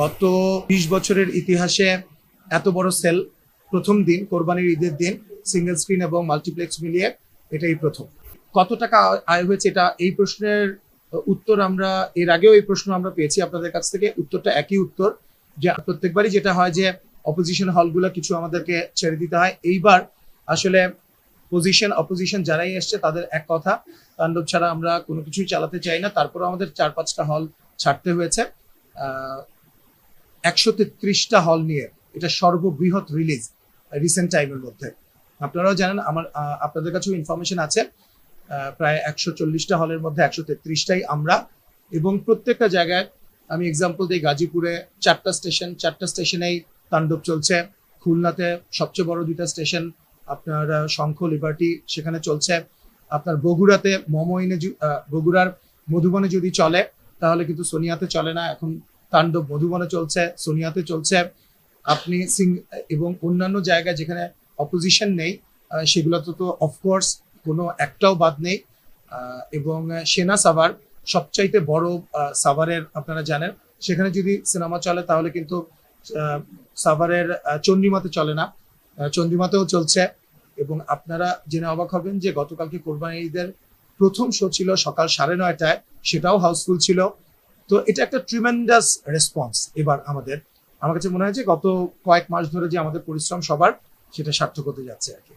গত বিশ বছরের ইতিহাসে এত বড় সেল প্রথম দিন, কোরবানির ঈদের দিন সিঙ্গেল স্ক্রিন এবং মাল্টিপ্লেক্স মিলিয়ে এটাই প্রথম। কত টাকা আয় হয়েছে এটা? এই প্রশ্নের উত্তর আমরা এর আগেও এই প্রশ্ন আমরা পেয়েছি আপনাদের কাছ থেকে। উত্তরটা একই উত্তর, যে প্রত্যেকবারই যেটা হয় যে অপোজিশন হলগুলো কিছু আমাদেরকে ছেড়ে দিতে হয়। এইবার আসলে পজিশন অপোজিশন যারাই এসছে তাদের এক কথা, তাণ্ডব ছাড়া আমরা কোনো কিছুই চালাতে চাই না। তারপরে আমাদের চার পাঁচটা হল ছাড়তে হয়েছে। একশো তেত্রিশটা হল নিয়ে এটা সর্ববৃহৎ রিলিজ রিসেন্ট টাইমের মধ্যে। আপনারাও জানেন, আমার আপনাদের কাছেও ইনফরমেশন আছে। প্রায় একশো চল্লিশটা হলের মধ্যে একশো তেত্রিশটাই আমরা। এবং প্রত্যেকটা জায়গায় আমি এক্সাম্পল দিই, গাজীপুরে চারটা স্টেশন চারটা স্টেশনেই তাণ্ডব চলছে। খুলনাতে সবচেয়ে বড় দুইটা স্টেশন আপনার শঙ্খ লিবার্টি সেখানে চলছে। আপনার বগুড়াতে মমইনে বগুড়ার মধুবনে যদি চলে, তাহলে কিন্তু সোনিয়াতে চলে না। এখন তাণ্ডব মধুবনে চলছে, সোনিয়াতে চলছে। আপনি সিং এবং অন্যান্য জায়গায় যেখানে অপোজিশন নেই সেগুলোতে তো অফকোর্স কোনো একটাও বাদ নেই। এবং সেনা সাভার সবচাইতে বড় সাভারের আপনারা জানেন, সেখানে যদি সিনেমা চলে তাহলে কিন্তু সাভারের চন্ডিমাতে চলে না। চন্ডিমাতেও চলছে। এবং আপনারা জেনে অবাক হবেন যে গতকালকে কোরবানি ঈদের প্রথম শো ছিল সকাল সাড়ে নয়টায়, সেটাও হাউসফুল ছিল। তো এটা একটা ট্রিমেন্ডাস রেসপন্স এবার আমাদের। আমার কাছে মনে হয় যে গত কয়েক মাস ধরে যে আমাদের পরিশ্রম সবার, সেটা সার্থক হতে যাচ্ছে আর কি।